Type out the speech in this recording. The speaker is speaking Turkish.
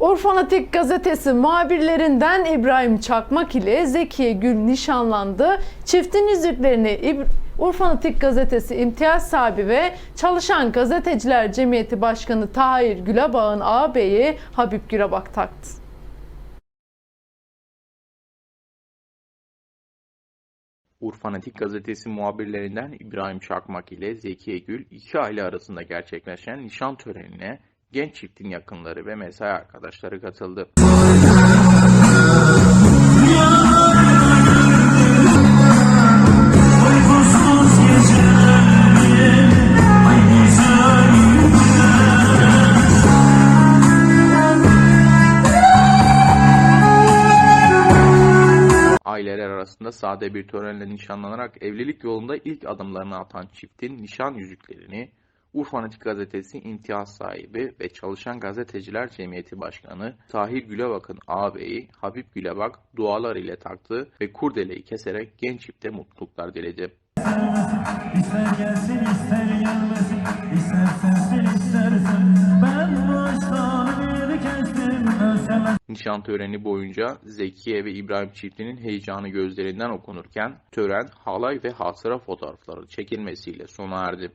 Orfanatik gazetesi muhabirlerinden İbrahim Çakmak ile Zekiye Gül nişanlandı. Çiftin yüzüklerini İb- Urfanatik gazetesi imtiyaz sahibi ve Çalışan Gazeteciler Cemiyeti Başkanı Tahir Gülabağ'ın ağabeyi Habib Gülabak taktı. Urfanatik gazetesi muhabirlerinden İbrahim Çakmak ile Zekiye Gül iki aile arasında gerçekleşen nişan törenine genç çiftin yakınları ve mesai arkadaşları katıldı. Aileler arasında sade bir törenle nişanlanarak evlilik yolunda ilk adımlarını atan çiftin nişan yüzüklerini Urfanatik Gazetesi imtiyaz sahibi ve Çalışan Gazeteciler Cemiyeti Başkanı Tahir Gülebak'ın ağabeyi Habib Gülebak dualar ile taktı ve kurdeleyi keserek genç çifte mutluluklar diledi. İster gelsin ister gelmesin İster sensin istersen Ben baştan bir kestim Nişan töreni boyunca Zekiye ve İbrahim çiftinin heyecanı gözlerinden okunurken tören halay ve hatıra fotoğrafları çekilmesiyle sona erdi.